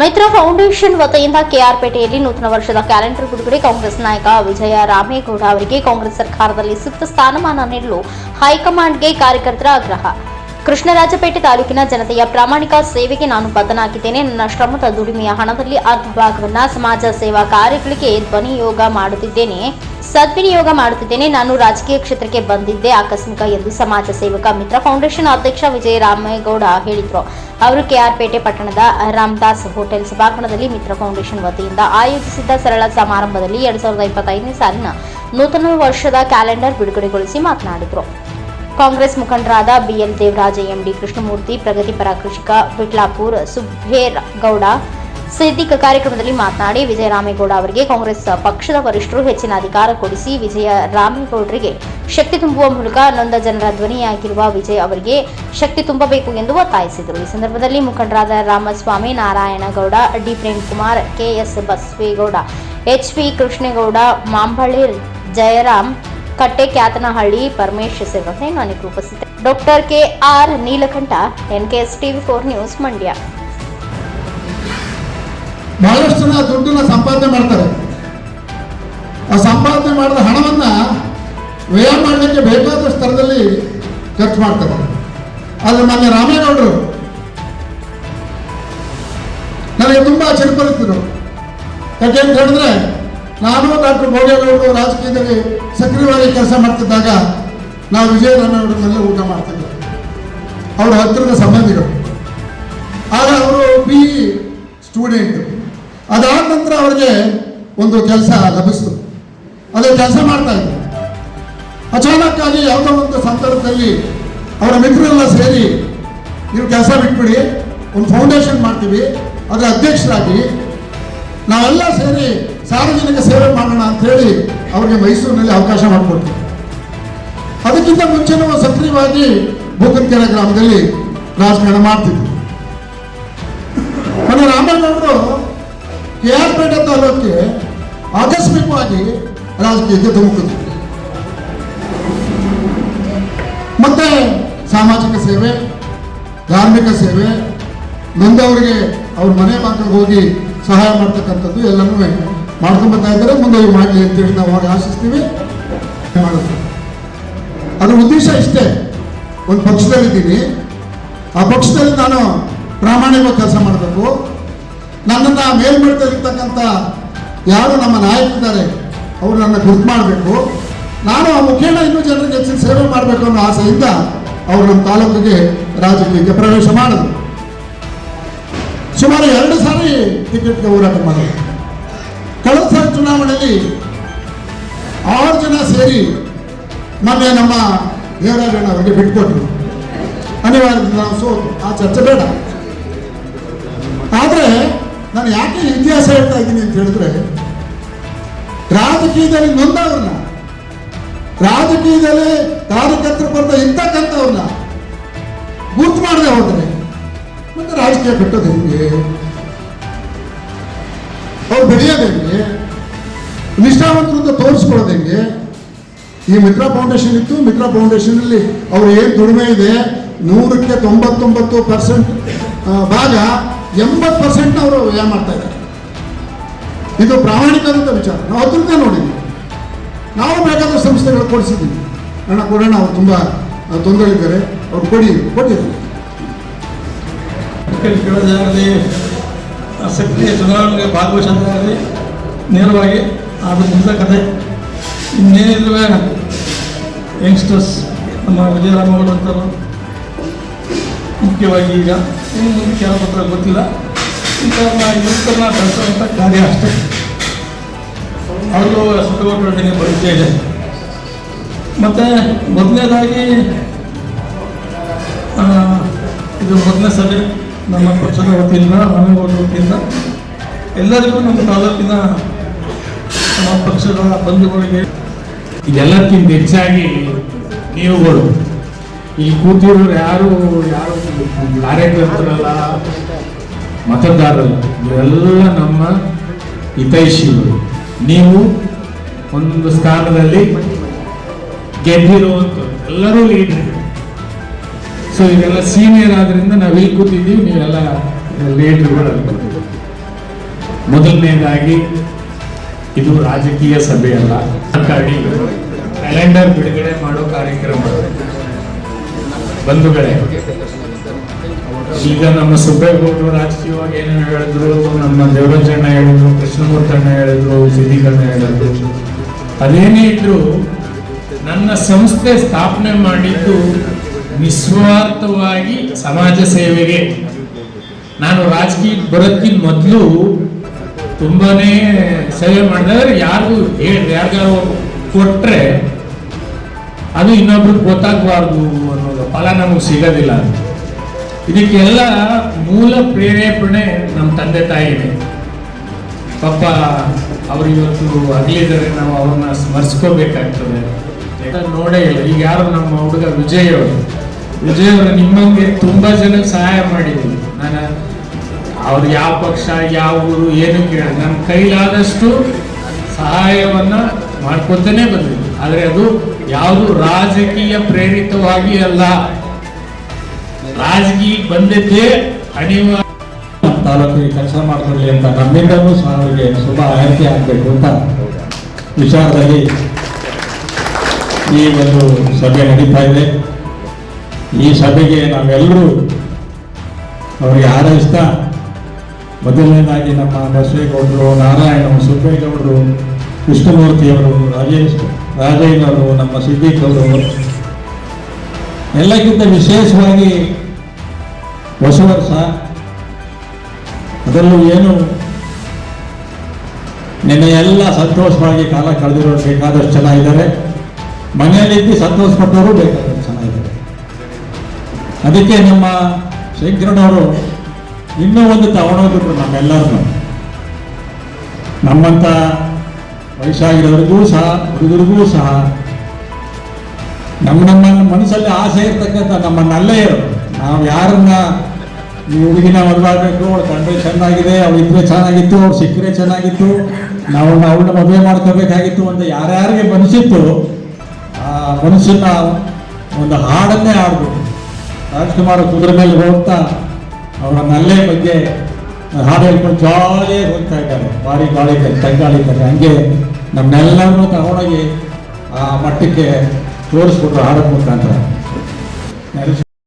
Maitra foundation ವತಿಯಿಂದ ಕೆಆರ್ಪೇಟೆಯಲ್ಲಿ ನೂತನ ವರ್ಷದ ಕ್ಯಾಲೆಂಡರ್ ಬಿಡುಗಡೆ. ಕಾಂಗ್ರೆಸ್ ನಾಯಕ ವಿಜಯ ರಾಮೇಗೌಡ ಅವರಿಗೆ ಕಾಂಗ್ರೆಸ್ ಸರ್ಕಾರದಲ್ಲಿ ಸೂಕ್ತ ಸ್ಥಾನಮಾನ ನೀಡಲು ಹೈಕಮಾಂಡ್ಗೆ ಕಾರ್ಯಕರ್ತರ ಆಗ್ರಹ. ಕೃಷ್ಣರಾಜಪೇಟೆ ತಾಲೂಕಿನ ಜನತೆಯ ಪ್ರಾಮಾಣಿಕ ಸೇವೆಗೆ ನಾನು ಬದ್ಧನಾಗಿದ್ದೇನೆ. ನನ್ನ ಶ್ರಮದ ದುಡಿಮೆಯ ಹಣದಲ್ಲಿ ಅರ್ಧ ಭಾಗವನ್ನು ಸಮಾಜ ಸೇವಾ ಕಾರ್ಯಗಳಿಗೆ ಧ್ವನಿಯೋಗ ಮಾಡುತ್ತಿದ್ದೇನೆ. ಸದ್ವಿನಿಯೋಗ ಮಾಡುತ್ತಿದ್ದೇನೆ. ನಾನು ರಾಜಕೀಯ ಕ್ಷೇತ್ರಕ್ಕೆ ಬಂದಿದ್ದೆ. ಆಕಸ್ಮಿಕ ಎಂದು ಸಮಾಜ ಸೇವಕ ಮಿತ್ರ ಫೌಂಡೇಶನ್ ಅಧ್ಯಕ್ಷ ವಿಜಯ ರಾಮೇಗೌಡ ಹೇಳಿದರು. ಅವರು ಕೆಆರ್ಪೇಟೆ ಪಟ್ಟಣದ ರಾಮದಾಸ್ ಹೋಟೆಲ್ ಸಭಾಂಗಣದಲ್ಲಿ ಮಿತ್ರ ಫೌಂಡೇಶನ್ ವತಿಯಿಂದ ಆಯೋಜಿಸಿದ್ದ ಸರಳ ಸಮಾರಂಭದಲ್ಲಿ ಎರಡ್ ಸಾವಿರದ ಇಪ್ಪತ್ತೈದನೇ ಸಾಲಿನ ನೂತನ ವರ್ಷದ ಕ್ಯಾಲೆಂಡರ್ ಬಿಡುಗಡೆಗೊಳಿಸಿ ಮಾತನಾಡಿದರು. ಕಾಂಗ್ರೆಸ್ ಮುಖಂಡರಾದ ಬಿಎಲ್ ದೇವರಾಜ, ಎಂಡಿ ಕೃಷ್ಣಮೂರ್ತಿ ಪ್ರಗತಿಪರ ಕೃಷಿಕ ವಿಟ್ಲಾಪುರ್ ಸುಭೇರ್ ಗೌಡ ಸಿದ್ದಿಕ ಕಾರ್ಯಕ್ರಮದಲ್ಲಿ ಮಾತನಾಡಿ ವಿಜಯರಾಮೇಗೌಡ ಅವರಿಗೆ ಕಾಂಗ್ರೆಸ್ ಪಕ್ಷದ ವರಿಷ್ಠರು ಹೆಚ್ಚಿನ ಅಧಿಕಾರ ಕೊಡಿಸಿ ವಿಜಯ ರಾಮೇಗೌಡರಿಗೆ ಶಕ್ತಿ ತುಂಬುವ ಮೂಲಕ ನೊಂದ ಜನರ ಧ್ವನಿಯಾಗಿರುವ ವಿಜಯ್ ಅವರಿಗೆ ಶಕ್ತಿ ತುಂಬಬೇಕು ಎಂದು ಒತ್ತಾಯಿಸಿದರು. ಈ ಸಂದರ್ಭದಲ್ಲಿ ಮುಖಂಡರಾದ Ramaswamy Narayanagowda D Prem Kumar KS Basavegowda HP Krishnegowda, Mamballi Jayaram Katte Kyathanahalli Paramesh ಸೇರಿದಂತೆ ಅನೇಕರು ಉಪಸ್ಥಿತ doctor K R Neelakanta NKS TV four news Mandya. ಬಹಳಷ್ಟು ಜನ ದುಡ್ಡನ್ನ ಸಂಪಾದನೆ ಮಾಡ್ತಾರೆ. ಆ ಸಂಪಾದನೆ ಮಾಡಿದ ಹಣವನ್ನ ವ್ಯಯ ಮಾಡಲಿಕ್ಕೆ ಬೇಕಾದ ಸ್ಥಳದಲ್ಲಿ ಖರ್ಚು ಮಾಡ್ತಾರೆ. ಆದರೆ ಮೊನ್ನೆ ರಾಮೇಗೌಡರು ನನಗೆ ತುಂಬಾ ಚಿರಪರಿತರು ಯಾಕೆ ಅಂತ ಹೇಳಿದ್ರೆ ನಾನು ಡಾಕ್ಟರ್ ಭೋಗೇಗೌಡರು ರಾಜಕೀಯದಲ್ಲಿ ಸಕ್ರಿಯವಾಗಿ ಕೆಲಸ ಮಾಡ್ತಿದ್ದಾಗ ನಾವು ವಿಜಯ ರಾಮೇಗೌಡರನ್ನೆಲ್ಲ ಊಟ ಮಾಡ್ತಿದ್ದೆ ಅವರ ಹತ್ತಿರದ ಸಂಬಂಧಿಗಳು. ಆಗ ಅವರು ಬಿ ಸ್ಟೂಡೆಂಟ್ ಅದಾದ ನಂತರ ಅವರಿಗೆ ಒಂದು ಕೆಲಸ ಲಭಿಸ್ತು. ಅದೇ ಕೆಲಸ ಮಾಡ್ತಾ ಇದ್ದೆ ಅಚಾನಕ್ ಆಗಿ ಯಾವುದೋ ಒಂದು ಸಂದರ್ಭದಲ್ಲಿ ಅವರ ಮಿತ್ರರೆಲ್ಲ ಸೇರಿ ನೀವು ಕೆಲಸ ಬಿಟ್ಬಿಡಿ, ಒಂದು ಫೌಂಡೇಶನ್ ಮಾಡ್ತೀವಿ, ಅದರ ಅಧ್ಯಕ್ಷರಾಗಿ ನಾವೆಲ್ಲ ಸೇರಿ ಸಾರ್ವಜನಿಕ ಸೇವೆ ಮಾಡೋಣ ಅಂತ ಹೇಳಿ ಅವರಿಗೆ ಮೈಸೂರಿನಲ್ಲಿ ಅವಕಾಶ ಮಾಡಿಕೊಡ್ತೀವಿ ಅದಕ್ಕಿಂತ ಮುಂಚೆ ನಾವು ಸಕ್ರಿಯವಾಗಿ ಬೂಕನ್ಕೆರೆ ಗ್ರಾಮದಲ್ಲಿ ರಾಜಕಾರಣ ಮಾಡ್ತಿದ್ವಿ. ಮೊನ್ನೆ ರಾಮಣ್ಣವರು ಕೆ ಆರ್ ಪೇಟೆ ತಾಲೂಕಿಗೆ ಆಕಸ್ಮಿಕವಾಗಿ ರಾಜಕೀಯಕ್ಕೆ ಧುಮುಕಿದ್ರು. ಮತ್ತೆ ಸಾಮಾಜಿಕ ಸೇವೆ, ಧಾರ್ಮಿಕ ಸೇವೆ ನೊಂದವರಿಗೆ ಅವ್ರ ಮನೆ ಮಕ್ಕಳಿಗೆ ಹೋಗಿ ಸಹಾಯ ಮಾಡ್ತಕ್ಕಂಥದ್ದು ಎಲ್ಲನೂ ಮಾಡ್ಕೊಂಡ್ ಬರ್ತಾ ಇದ್ದಾರೆ. ಮುಂದೆ ಮಾಡಲಿ ಅಂತೇಳಿ ನಾವು ಆಶಿಸ್ತೀವಿ. ಮಾಡೋದು? ಅದ್ರ ಉದ್ದೇಶ ಇಷ್ಟೇ. ಒಂದು ಪಕ್ಷದಲ್ಲಿದ್ದೀನಿ. ಆ ಪಕ್ಷದಲ್ಲಿ ನಾನು ಪ್ರಾಮಾಣಿಕವಾಗಿ ಕೆಲಸ ಮಾಡಬೇಕು. ನನ್ನನ್ನು ಮೇಲ್ಮಟ್ಟದಲ್ಲಿರ್ತಕ್ಕಂಥ ಯಾರು ನಮ್ಮ ನಾಯಕರಿದ್ದಾರೆ, ಅವರು ನನ್ನ ಗುರುತು ಮಾಡಬೇಕು. ನಾನು ಆ ಮುಖೇನ ಇನ್ನೂ ಜನರಿಗೆ ಹೆಚ್ಚಿನ ಸೇವೆ ಮಾಡಬೇಕು ಅನ್ನೋ ಆಸೆಯಿಂದ ಅವರು ನಮ್ಮ ತಾಲೂಕಿಗೆ ರಾಜಕೀಯಕ್ಕೆ ಪ್ರವೇಶ ಮಾಡಿದ್ರು. ಸುಮಾರು ಎರಡು ಸಾರಿ ಟಿಕೆಟ್ಗೆ ಹೋರಾಟ ಮಾಡಿದ್ರು. ಕಳೆದ ಸಾರಿ ಚುನಾವಣೆಯಲ್ಲಿ ಆರು ಜನ ಸೇರಿ ಮೊನ್ನೆ ನಮ್ಮ ದೇವರಾಜಣ್ಣ ಅವರಿಗೆ ಬಿಟ್ಕೊಟ್ರು. ಅನಿವಾರ್ಯ ನಾವು ಸೋತು ಆ ಚರ್ಚೆ ಬೇಡ. ಆದರೆ ನಾನು ಯಾಕೆ ಇತಿಹಾಸ ಹೇಳ್ತಾ ಇದ್ದೀನಿ ಅಂತ ಹೇಳಿದ್ರೆ, ರಾಜಕೀಯದಲ್ಲಿ ನೊಂದವ್ರನ್ನ, ರಾಜಕೀಯದಲ್ಲಿ ಕಾರ್ಯಕರ್ತರ ಬರ್ದ ಇರ್ತಕ್ಕಂಥವ್ರನ್ನ ಗುರ್ತು ಮಾಡದೆ ಹೋದರೆ ಮತ್ತೆ ರಾಜಕೀಯ ಕಟ್ಟೋದು ಹೆಂಗೆ? ಅವ್ರು ಬೆಳೆಯೋದು ಹೆಂಗೆ? ನಿಷ್ಠಾವಂತರು ಅಂತ ತೋರಿಸ್ಕೊಳ್ಳೋದು ಹೆಂಗೆ? ಈ ಮಿತ್ರ ಫೌಂಡೇಶನ್ ಇತ್ತು, ಮಿತ್ರ ಫೌಂಡೇಶನ್ ಅಲ್ಲಿ ಅವ್ರು ಏನು ದುಡಿಮೆ ಇದೆ, ನೂರಕ್ಕೆ ತೊಂಬತ್ತೊಂಬತ್ತು ಪರ್ಸೆಂಟ್ ಭಾಗ ಎಂಬತ್ತು ಪರ್ಸೆಂಟ್ ಅವರು ವ್ಯಯ ಮಾಡ್ತಾ ಇದ್ದಾರೆ. ಇದು ಪ್ರಾಮಾಣಿಕವಾದಂಥ ವಿಚಾರ. ನಾವು ಅದರಿಂದ ನೋಡಿದ್ವಿ. ನಾವು ಬೇಕಾದ ಸಂಸ್ಥೆಗಳು ಕೊಡಿಸಿದ್ದೀವಿ ಅಣ್ಣ ಕೊಡೋಣ ಅವ್ರು ತುಂಬ ತೊಂದರೆ ಇದ್ದಾರೆ ಅವ್ರು ಕೊಡಿ ಕೊಟ್ಟಿದ್ದಾರೆ ಸಕ್ರಿಯ ಚುನಾವಣೆಗೆ ಭಾಗವಹಿಸಿ ನೇರವಾಗಿ ಅದು ಮುಂದೆ ಕತೆ ಯಂಗ್ಸ್ಟರ್ಸ್ ನಮ್ಮ ವಿಜಯರಾಮಗೌಡ ಅಂತಾರೆ? ಮುಖ್ಯವಾಗಿ ಈಗ ಇನ್ನು ಮುಂದೆ ಕೆಲವು ಪತ್ರ ಗೊತ್ತಿಲ್ಲ. ಇಂಥವ್ರನ್ನ ಯುವಕರನ್ನ ಬೆಳೆಸುವಂಥ ಕಾರ್ಯ ಅಷ್ಟೇ. ಅವರು ಸುತ್ತಮುತ್ತಲಿಗೆ ಪರಿಚಯ ಇದೆ. ಮತ್ತು ಮೊದಲನೇದಾಗಿ ಇದು ಮೊದಲನೇ ಸಭೆ ನಮ್ಮ ಪಕ್ಷದ ವತಿಯಿಂದ ರಾಮೇಗೌಡ ವತಿಯಿಂದ ಎಲ್ಲರಿಗೂ ನಮ್ಮ ತಾಲೂಕಿನ ನಮ್ಮ ಪಕ್ಷದ ಬಂಧುಗಳಿಗೆ ಇದೆಲ್ಲಕ್ಕಿಂತ ಹೆಚ್ಚಾಗಿ ನೀವುಗಳು. ಈ ಕೂತಿರೋರು ಯಾರು ಯಾರು ಕಾರ್ಯಕರ್ತರಲ್ಲ ಮತದಾರರಲ್ಲ ಇವರೆಲ್ಲ ನಮ್ಮ ಹಿತೈಷಿಗಳು. ನೀವು ಒಂದು ಸ್ಥಾನದಲ್ಲಿ ಗೆದ್ದಿರುವಂಥ ಎಲ್ಲರೂ ಲೀಡರ್ಗಳು ಸೊ ಇವೆಲ್ಲ ಸೀನಿಯರ್ ಆದ್ರಿಂದ ನಾವು ಇಲ್ಲಿ ಕೂತಿದ್ದೀವಿ, ನೀವೆಲ್ಲ ಲೀಡರ್ಗಳು ಮೊದಲನೇದಾಗಿ, ಇದು ರಾಜಕೀಯ ಸಭೆಯಲ್ಲ ಅದಕ್ಕಾಗಿ ಕ್ಯಾಲೆಂಡರ್ ಬಿಡುಗಡೆ ಮಾಡೋ ಕಾರ್ಯಕ್ರಮ. ಬಂಧುಗಳೇ, ಈಗ ನಮ್ಮ ಸುಬ್ಬೇಗೌಡರು ರಾಜಕೀಯವಾಗಿ ಏನೇನು ಹೇಳಿದ್ರು, ನಮ್ಮ ದೇವರಾಜಣ್ಣ ಹೇಳಿದ್ರು ಕೃಷ್ಣಮೂರ್ತಣ್ಣ ಹೇಳಿದ್ರು ಸಿದ್ದಿಕಣ್ಣ ಹೇಳಿದ್ರು. ಅದೇನೇ ಇದ್ರು ನನ್ನ ಸಂಸ್ಥೆ ಸ್ಥಾಪನೆ ಮಾಡಿದ್ದು ನಿಸ್ವಾರ್ಥವಾಗಿ ಸಮಾಜ ಸೇವೆಗೆ. ನಾನು ರಾಜಕೀಯಕ್ಕೆ ಬರೋದಕ್ಕಿಂತ ಮೊದಲು ತುಂಬಾನೇ ಸೇವೆ ಮಾಡಿದ್ರೆ ಯಾರಿಗೂ ಹೇಳಿ ಯಾರಿಗಾರು ಕೊಟ್ಟರೆ ಅದು ಇನ್ನೊಬ್ರಿಗೆ ಗೊತ್ತಾಗಬಾರ್ದು ಅನ್ನೋದು. ಫಲ ನಮಗೆ ಸಿಗೋದಿಲ್ಲ. ಇದಕ್ಕೆಲ್ಲ ಮೂಲ ಪ್ರೇರೇಪಣೆ ನಮ್ಮ ತಂದೆ ತಾಯಿನೇ. ಪಾಪ ಅವ್ರು ಇವತ್ತು ಅಗಲಿದರೆ ನಾವು ಅವ್ರನ್ನ ಸ್ಮರಿಸ್ಕೋಬೇಕಾಗ್ತದೆ. ನೋಡೇ ಇಲ್ಲ. ಈಗ ಯಾರು ನಮ್ಮ ಹುಡುಗ ವಿಜಯ್ ಅವರು? ವಿಜಯ್ ಅವರು ನಿಮ್ಮಂಗೆ ತುಂಬಾ ಜನ ಸಹಾಯ ಮಾಡಿದ್ವಿ ನಾನು ಅವ್ರು ಯಾವ ಪಕ್ಷ, ಯಾವ ಊರು, ಏನು ಕೇಳ ನನ್ನ ಕೈಲಾದಷ್ಟು ಸಹಾಯವನ್ನ ಮಾಡ್ಕೊತಾನೆ ಬಂದಿದ್ವಿ ಆದರೆ ಅದು ಯಾವುದು ರಾಜಕೀಯ ಪ್ರೇರಿತವಾಗಿ ಅಲ್ಲ. ರಾಜಕೀಯ ಬಂದಿದ್ದೇ ಅನಿವಾರ್ಯ. ತಾಲೂಕಿಗೆ ಕೆಲಸ ಮಾಡ್ಕೊಳ್ಳಿ ಅಂತ ನಮ್ಮಿಂದಲೂ ಸಹ ಅವರಿಗೆ ಶುಭ ಆಯ್ಕೆ ಆಗಬೇಕು ಅಂತ ವಿಚಾರದಲ್ಲಿ ಈ ಒಂದು ಸಭೆ ನಡೀತಾ ಇದೆ. ಈ ಸಭೆಗೆ ನಾವೆಲ್ಲರೂ ಅವರಿಗೆ ಹಾರೈಸ್ತಾ ಮೊದಲನೇದಾಗಿ ನಮ್ಮ ಬಸವೇಗೌಡರು ನಾರಾಯಣ ಸುಬ್ಬೇಗೌಡರು ಕೃಷ್ಣಮೂರ್ತಿಯವರು ರಾಜೇಶ್ ರಾಜೇಗೌಡರು ನಮ್ಮ ಸಿದ್ದಿಕ್ ಎಲ್ಲಕ್ಕಿಂತ ವಿಶೇಷವಾಗಿ ಹೊಸ ವರ್ಷ ಅದರಲ್ಲೂ ಏನು? ನಿನ್ನೆ ಎಲ್ಲ ಸಂತೋಷವಾಗಿ ಕಾಲ ಕಳೆದಿರೋರು ಬೇಕಾದಷ್ಟು ಜನ ಇದ್ದಾರೆ. ಮನೆಯಲ್ಲಿದ್ದು ಸಂತೋಷ ಬೇಕಾದ ಅದಕ್ಕೆ ನಮ್ಮ ಶಂಕರನವರು ಇನ್ನೂ ಒಂದು ತಗೊಂಡೋಗ್ಬಿಟ್ರು ನಮ್ಮೆಲ್ಲರನ್ನು. ನಮ್ಮಂಥ ವಯಸ್ಸಾಗಿರೋರಿಗೂ ಸಹ, ಹುಡುಗರಿಗೂ ಸಹ, ನಮ್ಮ ನಮ್ಮ ಮನಸ್ಸಲ್ಲಿ ಆಸೆ ಇರ್ತಕ್ಕಂಥ ನಮ್ಮ ನಲ್ಲೆಯರು, ನಾವು ಯಾರನ್ನ ಈ ಹುಡುಗಿನ ಮದುವಾಗಬೇಕು, ಅವಳು ಕಂಡ್ರೆ ಚೆನ್ನಾಗಿದೆ, ಅವಳು ಚೆನ್ನಾಗಿತ್ತು, ಅವ್ಳು ಸಿಕ್ಕರೆ ಚೆನ್ನಾಗಿತ್ತು, ನಾವು ಅವಳನ್ನ ಮದುವೆ ಮಾಡ್ಕೋಬೇಕಾಗಿತ್ತು ಅಂತ ಯಾರ್ಯಾರಿಗೆ ಮನಸ್ಸಿತ್ತು, ಆ ಮನಸ್ಸನ್ನ ಒಂದು ಹಾಡನ್ನೇ ಆಡ್ಬೇಕು ರಾಜ್ಕುಮಾರ್ ಕುದುರೆ ಮೇಲೆ ಹೋಗ್ತಾ ಅವರ ನಲ್ಲೆ ಬಗ್ಗೆ ಹಾಡು ಹೇಳ್ಕೊಂಡು ಜಾಲಿಯಾಗಿ ಹೋಗ್ತಾ ಇದ್ದಾರೆ. ಭಾರಿ ಗಾಳಿ ತಂಗಾಳಿ ಇದ್ದಾರೆ ಹಂಗೆ ನಮ್ಮನ್ನೆಲ್ಲರನ್ನೂ ತಗೊಂಡೋಗಿ ಆ ಮಟ್ಟಕ್ಕೆ ತೋರಿಸ್ಬಿಟ್ರು ಹಾಡೋ ಮುಖಾಂತರ.